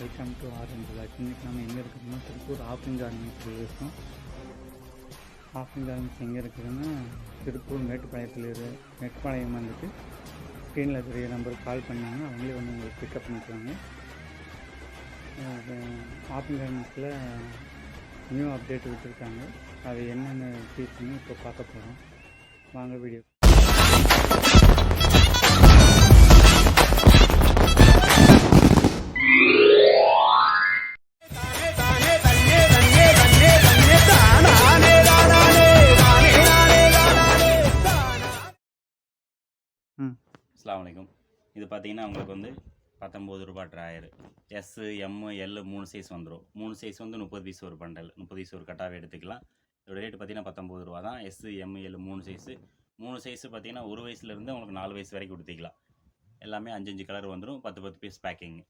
Welcome to orange lock இன்றைக்கி நம்ம எங்கே இருக்கிறோம்னா திருப்பூர் ஆஃபிங் கார்மெண்ட்ஸ் இருக்கோம். ஆஃபிங் கார்மெண்ட்ஸ் எங்கே இருக்குதுன்னா திருப்பூர் மேட்டுப்பாளையத்தில் இரு மேட்டுப்பாளையம் வந்துட்டு ஸ்க்ரீனில் தெரிய நம்பருக்கு கால் பண்ணாங்க. அவங்களே வந்து உங்களுக்கு பிக்கப் பண்ணிக்குவாங்க. ஆஃபிங் கார்மெண்ட்ஸில் நியூ அப்டேட் விட்டுருக்காங்க. அது என்னென்ன ஃபீஸ்னு இப்போ பார்க்க போகிறோம் வாங்க வீடியோ அஸ்லாம் வலைக்கும் இது பார்த்தீங்கன்னா உங்களுக்கு வந்து பத்தொம்போது ரூபா ட்ராயர் எஸ்ஸு எம்மு எல்லு மூணு சைஸ் வந்துடும் மூணு சைஸ் வந்து முப்பது பீஸ் ஒரு பண்டல் முப்பது பீஸ் ஒரு கட்டாவே எடுத்துக்கலாம். இதோட ரேட்டு பார்த்தீங்கன்னா பத்தொம்போது ரூபா தான். எஸ்ஸு எம்மு எல்லு மூணு சைஸு மூணு சைஸு பார்த்தீங்கன்னா ஒரு வயசுலேருந்து உங்களுக்கு நாலு வயசு வரைக்கும் கொடுத்துக்கலாம். எல்லாமே அஞ்சு அஞ்சு கலர் வந்துடும் பத்து பத்து பீஸ் பேக்கிங்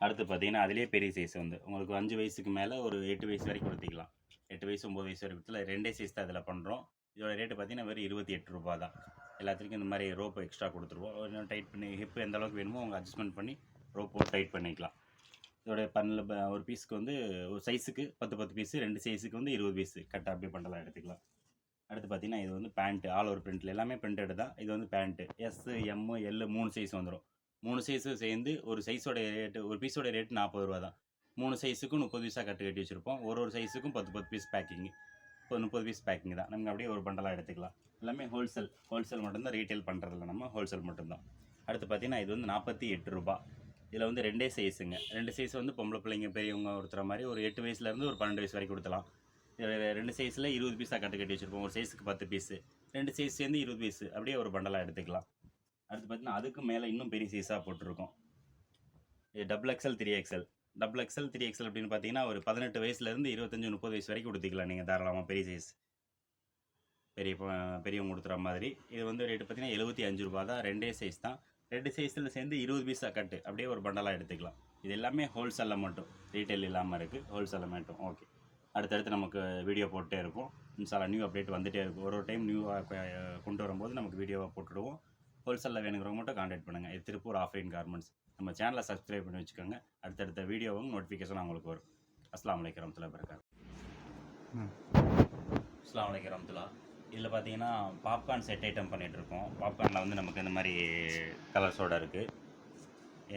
அடுத்து பார்த்தீங்கன்னா அதுலேயே பெரிய சைஸ் வந்து. உங்களுக்கு அஞ்சு வயசுக்கு மேலே ஒரு எட்டு வயசு வரைக்கும் கொடுத்துக்கலாம். எட்டு வயசு ஒம்பது வயசு வரைக்கும் கொடுத்துல ரெண்டே சைஸ் தான் இதில் பண்ணுறோம் இதோட ரேட்டு பார்த்தீங்கன்னா வெறும் இருபத்தி எட்டு ரூபா தான். எல்லாத்துக்கும் இந்த மாதிரி ரோப்பு எக்ஸ்ட்ரா கொடுத்துருவோம். இன்னும் டைட் பண்ணி ஹிப் எந்த அளவுக்கு வேணுமோ அவங்க அட்ஜஸ்ட்மெண்ட் பண்ணி ரோப்போ டைட் பண்ணிக்கலாம். இதோட பண்ணில் ஒரு பீஸுக்கு வந்து ஒரு சைஸுக்கு பத்து பத்து பீஸு ரெண்டு சைஸுக்கு வந்து இருபது பீஸு கரெக்டாக அப்படியே பண்ணலாம் எடுத்துக்கலாம். அடுத்து பார்த்தீங்கன்னா இது வந்து பேண்ட்டு ஆல் ஓவர் பிரிண்ட்டில் எல்லாமே பிரிண்டட் தான். இது வந்து பேண்ட்டு எஸ் எம்மு எல்லு மூணு சைஸ் வந்துடும் மூணு சைஸு சேர்ந்து ஒரு சைஸோட ரேட்டு ஒரு பீஸோட ரேட் நாற்பது ரூபா தான். மூணு சைஸுக்கும் முப்பது பீஸாக கட்டு கட்டி வச்சுருப்போம். ஒரு ஒரு சைஸுக்கும் பத்து பத்து பீஸ் பேக்கிங் இப்போ முப்பது பீஸ் பேக்கிங் தான். நமக்கு அப்படியே ஒரு பண்டலாக எடுத்துக்கலாம். எல்லாமே ஹோல்சேல் ஹோல்சேல் மட்டும்தான் ரீட்டைல் பண்ணுறதில்ல நம்ம ஹோல்சேல் மட்டும்தான். அடுத்து பார்த்தீங்கன்னா இது வந்து நாற்பத்தி எட்டு ரூபா. இதில் வந்து ரெண்டே சைஸுங்க ரெண்டு சைஸ் வந்து பொம்பளை பிள்ளைங்க பெரியவங்க ஒருத்தர மாதிரி ஒரு எட்டு வயசுலேருந்து ஒரு பன்னெண்டு வயசு வரைக்கும் கொடுத்தலாம் இதில் ரெண்டு சைஸில் இருபது பீஸாக கட்டு கட்டி வச்சுருப்போம். ஒரு சைஸுக்கு பத்து பீஸு ரெண்டு சைஸ் சேர்ந்து இருபது பீஸு அப்படியே ஒரு பண்டலாக எடுத்துக்கலாம். அடுத்து பார்த்தீங்கன்னா அதுக்கு மேலே இன்னும் பெரிய சைஸாக போட்டிருக்கோம். இது double XL three XL double XL three XL அப்படின்னு பார்த்தீங்கன்னா ஒரு பதினெட்டு வயசுலேருந்து இருபத்தஞ்சி முப்பது வயசு வரைக்கும் கொடுத்துக்கலாம் நீங்கள் தாராளமாக பெரிய சைஸ் பெரிய ப- பெரியவங்க கொடுத்துற மாதிரி. இது வந்து ரேட்டு பார்த்தீங்கன்னா எழுபத்தி அஞ்சு ரூபா தான். ரெண்டே சைஸ் தான். ரெண்டு சைஸில் சேர்ந்து இருபது பீஸாக கட்டு. அப்படியே ஒரு பண்டலாக எடுத்துக்கலாம். இது எல்லாமே ஹோல்சேலில் மட்டும். ரீட்டைல் இல்லாமல் இருக்குது ஹோல்சேலில் மட்டும். ஓகே அடுத்தடுத்து நமக்கு வீடியோ போட்டே இருக்கும் இன்சாலா நியூ அப்டேட் வந்துட்டே இருக்கும். ஒரு ஒரு டைம் நியூ கொண்டு வரும்போது நமக்கு வீடியோவை போட்டுடுவோம். ஹோல்சேலில் வேணுங்கிறவங்க மட்டும் காண்டாக்ட் பண்ணுங்கள் இது திருப்பூர் ஆஃப்லைன் கார்மெண்ட்ஸ் நம்ம சேனலை சப்ஸ்கிரைப் பண்ணி வச்சுக்கோங்க. அடுத்தடுத்த வீடியோவும் நோட்டிஃபிகேஷன் உங்களுக்கு வரும். அஸ்லாம் வலைக்கம் வரமத்துல்லா வரகாத் ம். அஸ்லாம் வலைக்கம் வரமத்துல்லா இதில் பார்த்தீங்கன்னா பாப்கார்ன் செட் ஐட்டம் பண்ணிகிட்டு இருக்கோம். பாப்கார்னில் வந்து நமக்கு இந்த மாதிரி கலர்ஸோட இருக்குது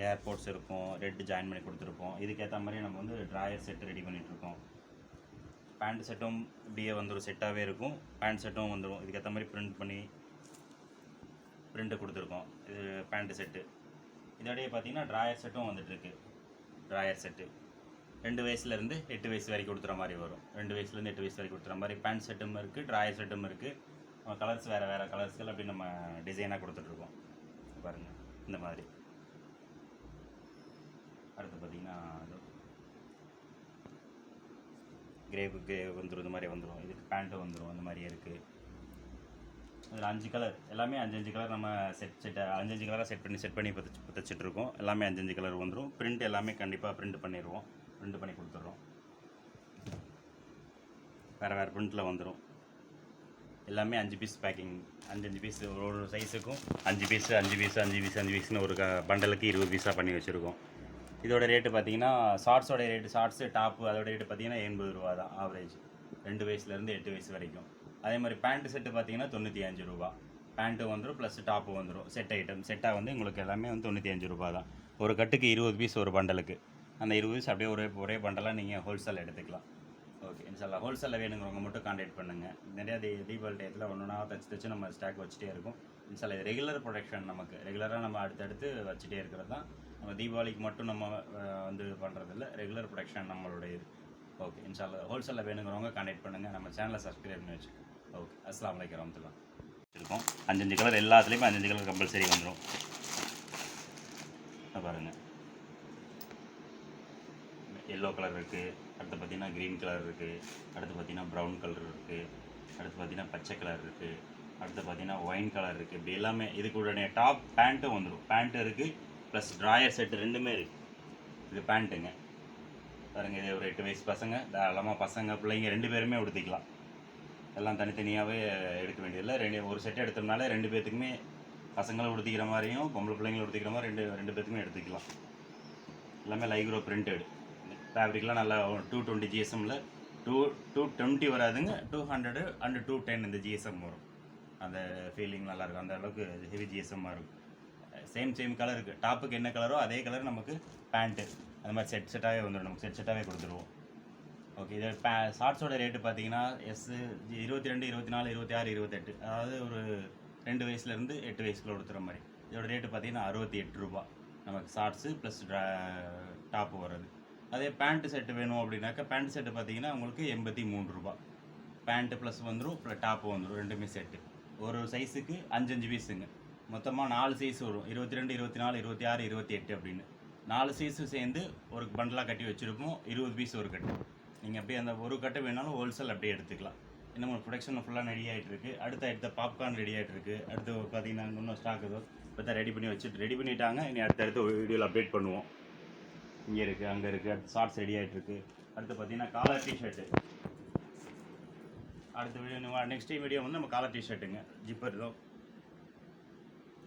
ஏர்போர்ட்ஸ் இருக்கும். ரெட் ஜாயின் பண்ணி கொடுத்துருப்போம். இதுக்கேற்ற மாதிரி நம்ம வந்து ட்ராயர் செட் ரெடி பண்ணிகிட்ருக்கோம் பேண்ட் செட்டும் இப்படியே வந்து ஒரு செட்டாகவே இருக்கும். பேண்ட் செட்டும் வந்துடும் இதுக்கேற்ற மாதிரி பிரிண்ட் பண்ணி பிரிண்ட்டு கொடுத்துருக்கோம். இது பேண்ட் செட்டு இதோடய பார்த்தீங்கன்னா ட்ராயர் செட்டும் வந்துட்டுருக்கு. ட்ராயர் செட்டு ரெண்டு வயசுலேருந்து எட்டு வயசு வரைக்கும் கொடுத்துற மாதிரி வரும். ரெண்டு வயசுலேருந்து எட்டு வயசு வரைக்கும் கொடுத்துற மாதிரி பேண்ட் செட்டும் இருக்குது ட்ராயர் செட்டும் இருக்குது கலர்ஸ் வேறு வேறு கலர்ஸ்கள் அப்படி நம்ம டிசைனாக கொடுத்துட்ருக்கோம் பாருங்கள் இந்த மாதிரி. அடுத்து பார்த்தீங்கன்னா கிரேவு கிரே வந்துடும் இந்த மாதிரி வந்துடும் இதுக்கு பேண்ட்டு வந்துடும் அந்த மாதிரி இருக்குது இதில் அஞ்சு கலர் எல்லாமே அஞ்சு அஞ்சு கலர் நம்ம செட் செட் அஞ்சு கலராக செட் பண்ணி செட் பண்ணி இப்போ தைச்சு- எல்லாமே அஞ்சு அஞ்சு கலர் வந்துடும் பிரிண்ட் எல்லாமே கண்டிப்பாக பிரிண்ட் பண்ணிடுவோம். பிரிண்ட் பண்ணி கொடுத்துட்றோம். வேறு வேறு பிரிண்ட்டில் வந்துடும் எல்லாமே அஞ்சு பீஸ் பேக்கிங் அஞ்சு அஞ்சு பீஸ் ஒரு ஒரு சைஸுக்கும் அஞ்சு பீஸ் அஞ்சு பீஸ் அஞ்சு பீஸ் அஞ்சு பீஸ்னு ஒரு க பண்டலுக்கு இருபது பீஸாக பண்ணி வச்சுருக்கோம். இதோட ரேட்டு பார்த்தீங்கன்னா ஷார்ட்ஸோட ரேட்டு ஷார்ட்ஸு டாப்பு அதோட ரேட்டு பார்த்தீங்கன்னா எண்பது ரூபா தான் ஆவரேஜ் ரெண்டு வயசுலேருந்து எட்டு வயசு வரைக்கும். அதே மாதிரி பேண்ட்டு செட்டு பார்த்தீங்கன்னா தொண்ணூற்றி அஞ்சு ரூபா. பேண்ட்டு வந்துடும் ப்ளஸ் டாப்பு வந்துடும் செட் ஐட்டம் செட்டாக வந்து உங்களுக்கு எல்லாமே வந்து தொண்ணூற்றி அஞ்சு ரூபா தான். ஒரு கட்டுக்கு இருபது பீஸ் ஒரு பண்டலுக்கு அந்த இருபது பீஸ் அப்படியே ஒரே ஒரே பண்டலாக நீங்கள் ஹோல்சேல் எடுத்துக்கலாம். ஓகே இன்ஷால்லா ஹோல்சேலில் வேணுங்கிறவங்க மட்டும் காண்டாக்ட் பண்ணுங்கள் நிறையா தீ தீபாவளி டயத்தில் ஒன்று ஒன்றா தச்சு தச்சு நம்ம ஸ்டாக் வச்சுட்டே இருக்கும். இன்ஷால்லா இது ரெகுலர் ப்ரொடக்ஷன் நமக்கு. ரெகுலராக நம்ம அடுத்தடுத்து வச்சுட்டே இருக்கிறது தான். நம்ம தீபாவளிக்கு மட்டும் நம்ம வந்து பண்ணுறதில்ல ரெகுலர் ப்ரொடக்ஷன் நம்மளுடைய இது. ஓகே இன்ஷால்லா ஹோல்சேலில் வேணுங்கிறவங்க காண்டாக்ட் பண்ணுங்கள் நம்ம சேனலை சப்ஸ்கிரைப் பண்ணி வச்சுக்கோங்க. ஓகே அஸ்லாம் வலைக்கம் வரமத்துல்லா இருக்கும் அஞ்சஞ்சு கலர் எல்லாத்துலேயுமே அஞ்சஞ்சு கலர் கம்பல்சரி வந்துடும் பாருங்கள் எல்லோ கலர் இருக்குது அடுத்து பார்த்தீங்கன்னா க்ரீன் கலர் இருக்குது அடுத்து பார்த்தீங்கன்னா ப்ரௌன் கலர் இருக்குது அடுத்து பார்த்தீங்கன்னா பச்சை கலர் இருக்குது அடுத்து பார்த்தீங்கன்னா ஒயின் கலர் இருக்குது இப்படி எல்லாமே இதுக்கு உடனே டாப் பேண்ட்டும் வந்துடும் பேண்ட்டு இருக்குது ப்ளஸ் ட்ராயர் செட்டு ரெண்டுமே இருக்குது இது பேண்ட்டுங்க பாருங்க இது ஒரு எட்டு வயசு பசங்க தாராளமாக பசங்க பிள்ளைங்க ரெண்டு பேருமே உடுத்திக்கலாம். எல்லாம் தனித்தனியாகவே எடுக்க வேண்டியதில்லை. ரெண்டு ஒரு செட் எடுத்தோம்னாலே ரெண்டு பேர்த்துக்குமே பசங்களை உடுத்திக்கிற மாதிரியும் பொம்பளை பிள்ளைங்களை உடுத்திக்கிற மாதிரி ரெண்டு ரெண்டு பேர்த்துக்குமே எடுத்துக்கலாம். எல்லாமே லைக்ரோ பிரிண்டட் ஃபேப்ரிக்லாம் நல்லா டூ டுவெண்ட்டி ஜிஎஸ்எம்மில் டூ டூ டுவெண்ட்டி வராதுங்க. Two hundred and two ten இந்த ஜிஎஸ்எம் வரும். அந்த ஃபீலிங் நல்லாயிருக்கும் அந்த அளவுக்கு ஹெவி ஜிஎஸ்எம்மாக இருக்கும். சேம் சேம் கலருக்கு டாப்புக்கு என்ன கலரோ அதே கலர் நமக்கு பேண்ட்டு அந்த மாதிரி செட் செட்டாகவே வந்துடும் நமக்கு செட் செட்டாகவே கொடுத்துருவோம். ஓகே இது பே ஷார்ட்ஸோட ரேட்டு பார்த்தீங்கன்னா எஸ் இருபத்தி ரெண்டு இருபத்தி நாலு இருபத்தி ஆறு இருபத்தெட்டு. அதாவது ஒரு ரெண்டு வயசுலேருந்து எட்டு வயசுக்குள்ள கொடுத்துற மாதிரி. இதோட ரேட்டு பார்த்தீங்கன்னா அறுபத்தி எட்டு ரூபா. நமக்கு ஷார்ட்ஸு ப்ளஸ் டாப்பு வர்றது. அதே பேண்ட்டு செட்டு வேணும் அப்படின்னாக்கா பேண்ட் செட்டு பார்த்தீங்கன்னா உங்களுக்கு எண்பத்தி மூணு ரூபா. பேண்ட்டு ப்ளஸ் வந்துடும் ப்ளஸ் டாப்பு வந்துடும் ரெண்டுமே செட்டு ஒரு சைஸுக்கு அஞ்சு அஞ்சு பீஸுங்க மொத்தமாக நாலு சைஸ் வரும். இருபத்தி ரெண்டு இருபத்தி நாலு இருபத்தி ஆறு இருபத்தி எட்டு அப்படின்னு. நாலு சைஸும் சேர்ந்து ஒரு பண்டலாக கட்டி வச்சுருப்போம். இருபது பீஸ் ஒரு கட்டு. நீங்கள் அப்படியே அந்த ஒரு கட்டு வேணாலும் ஹோல்சேல் அப்படியே எடுத்துக்கலாம். இன்னும் ப்ரொடக்ஷன் ஃபுல்லாக ரெடி ஆகிட்டு இருக்குது அடுத்த அடுத்த பாப்கார்ன் ரெடி ஆகிட்டுருக்கு அடுத்து பார்த்தீங்கன்னா இன்னும் ஸ்டாக் ஏதோ இப்போ தான் ரெடி பண்ணி வச்சுட்டு ரெடி பண்ணிட்டாங்க. இனி அடுத்த வீடியோவில் அப்டேட் பண்ணுவோம். இங்கே இருக்குது அங்கே இருக்குது அடுத்து ஷார்ட்ஸ் ரெடி ஆகிட்டு இருக்குது அடுத்து பார்த்தீங்கன்னா காலர் டிஷர்ட்டு அடுத்த வீடியோ நெக்ஸ்ட் வீடியோ வந்து நம்ம காலர் டிஷர்ட்டுங்க ஜிப்பர் இதோ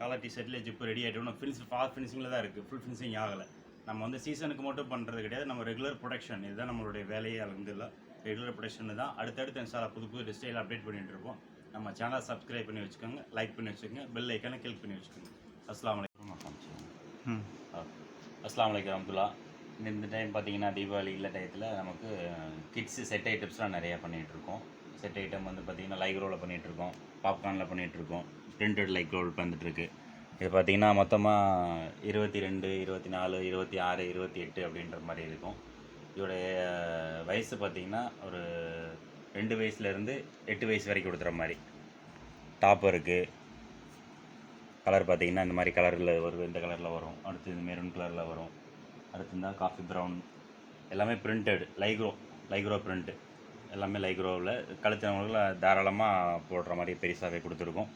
காலர் டிஷர்ட்லேயே ஜிப்பு ரெடி ஆகிட்டோம் ஃபினிஷ் ஃபார் ஃபினிஷிங்கில் தான் இருக்குது ஃபுல் ஃபினிஷிங் ஆகலை. நம்ம வந்து சீசனுக்கு மட்டும் பண்ணுறது கிடையாது. நம்ம ரெகுலர் ப்ரொடக்ஷன் இதுதான் நம்மளுடைய வேலையே அலமதுல்லா. ரெகுலர் ப்ரொடக்ஷன் தான். அடுத்தடுத்து இன்ஸ்டால புது புது ஸ்டைல் அப்டேட் பண்ணிட்டு இருப்போம். நம்ம சேனலை சப்ஸ்கிரைப் பண்ணி வச்சுக்கோங்க லைக் பண்ணி வச்சுக்கோங்க பெல் ஐக்கானை கிளிக் பண்ணி வச்சுக்கோங்க. அஸ்லாம் வலைக்கம் ம். அஸ்லாம் வலைக்கம் அப்துல்லா இந்த இந்த டைம் பார்த்தீங்கன்னா தீபாவளி இல்லை டயத்தில் நமக்கு கிட்ஸு செட் ஐட்டம்ஸ்லாம் நிறையா பண்ணிகிட்டு இருக்கோம். செட் ஐட்டம் வந்து பார்த்திங்கன்னா லைக்ரோவில் பண்ணிகிட்ருக்கோம் பாப்கார்னில் பண்ணிகிட்ருக்கோம் பிரிண்டட் லைக்ரோல் வந்துட்டுருக்கு இது பார்த்தீங்கன்னா மொத்தமாக இருபத்தி ரெண்டு இருபத்தி நாலு இருபத்தி ஆறு இருபத்தி எட்டு அப்படின்ற மாதிரி இருக்கும். இதோடைய வயசு பார்த்திங்கன்னா ஒரு ரெண்டு வயசுலேருந்து எட்டு வயசு வரைக்கும் கொடுத்துற மாதிரி. டாப் இருக்குது கலர் பார்த்திங்கன்னா இந்த மாதிரி கலரில் வரும் இந்த கலரில் வரும். அடுத்து இந்த மெரூன் கலரில் வரும். அடுத்து இருந்தால் காஃபி ப்ரௌன் எல்லாமே பிரிண்டட் லைக்ரோ லைக்ரோ பிரிண்ட்டு எல்லாமே லைக்ரோவில் கழுத்தினவங்களுக்கு தாராளமாக போடுற மாதிரி பெருசாகவே கொடுத்துருக்கோம்.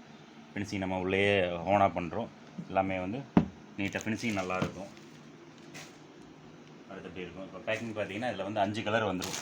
ஃபினிஷிங் நம்ம உள்ளேயே ஓனாக பண்ணுறோம் எல்லாமே வந்து நீட்டாக ஃபினிஷிங் நல்லா இருக்கும். அடுத்து எப்படி இருக்கும் இப்போ பேக்கிங் பார்த்தீங்கன்னா இதில் வந்து அஞ்சு கலர் வந்துடும்